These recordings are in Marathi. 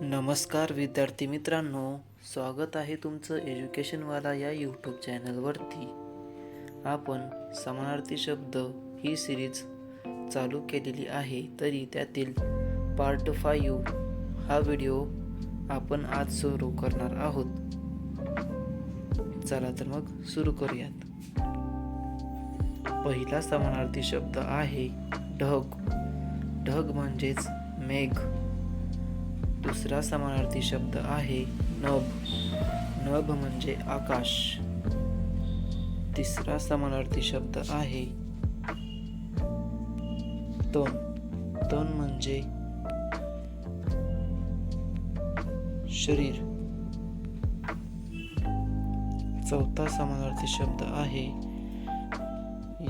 नमस्कार विद्यार्थी मित्रांनो स्वागत आहे तुमचं एज्युकेशनवाला या यूट्यूब चॅनलवरती आपण समानार्थी शब्द ही सिरीज चालू केलेली आहे तरी त्यातील पार्ट फाईव्ह हा व्हिडिओ आपण आज सुरू करणार आहोत. चला तर मग सुरू करूयात. पहिला समानार्थी शब्द आहे ढग. ढग म्हणजेच मेघ. दुसरा समानार्थी शब्द आहे नभ. नभ म्हणजे आकाश. तिसरा समानार्थी शब्द आहे तण तण म्हणजे शरीर. चौथा समानार्थी शब्द आहे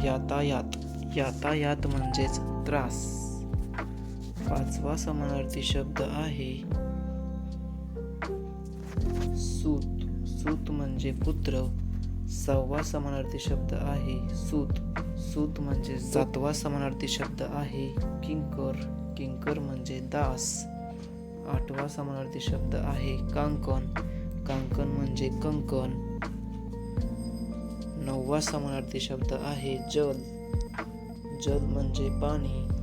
यातायात. यातायात म्हणजेच त्रास. पाचवा समानार्थी शब्द आहे. सूत. सूत म्हणजे पुत्र. सहावा समानार्थी शब्द आहे सूत. सूत म्हणजे सातवा समानार्थी शब्द आहे किंकर. किंकर म्हणजे दास. आठवा समानार्थी शब्द आहे कांकण कांकण म्हणजे कंकण. नववा समानार्थी शब्द आहे जल. जल म्हणजे पाणी.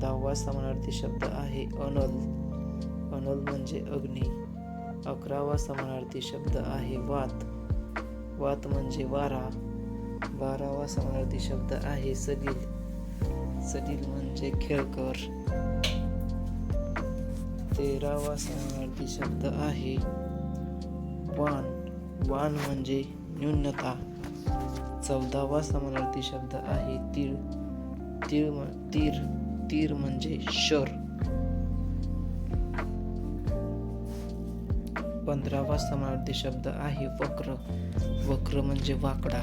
दहावा समानार्थी शब्द आहे. अनल. अनल म्हणजे अग्नी. अकरावा समानार्थी शब्द आहे वात. वात म्हणजे वारा. बारावा समानार्थी शब्द आहे सलील. सलील म्हणजे खेळकर. तेरावा समानार्थी शब्द आहे वान. वान म्हणजे न्यूनता. चौदावा समानार्थी शब्द आहे तीळ. तीळ तीर. तीर म्हणजे शर. पंधरावा समानार्थी शब्द आहे वक्र. वक्र म्हणजे वाकडा.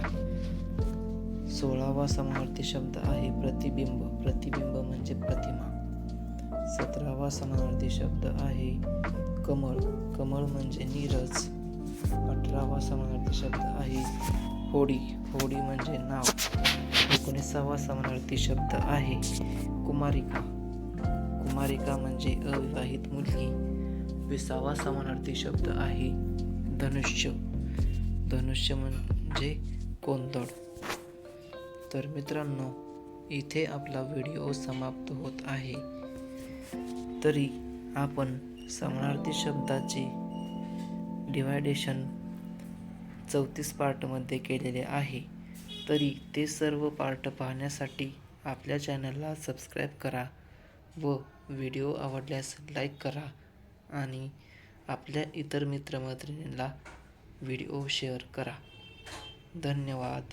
सोळावा समानार्थी शब्द आहे प्रतिबिंब. प्रतिबिंब म्हणजे प्रतिमा. सतरावा समानार्थी शब्द आहे कमळ. कमळ म्हणजे नीरज. अठरावा समानार्थी शब्द आहे होडी. होडी म्हणजे नाव. एकोणीसावा समानार्थी शब्द आहे. कुमारिका. कुमारिका म्हणजे अविवाहित मुलगी. विसावा समानार्थी शब्द आहे धनुष्य. धनुष्य म्हणजे कोंदड तर मित्रांनो इथे आपला व्हिडिओ समाप्त होत आहे. तरी आपण समानार्थी शब्दाचे डिवायडेशन चौतीस पार्टमध्ये केलेले आहे. तरी ते सर्व पार्ट पाहण्यासाठी आपल्या चॅनलला सबस्क्राईब करा व व्हिडिओ आवडल्यास लाईक करा आणि आपल्या इतर मित्रमैत्रिणींना व्हिडिओ शेअर करा. धन्यवाद.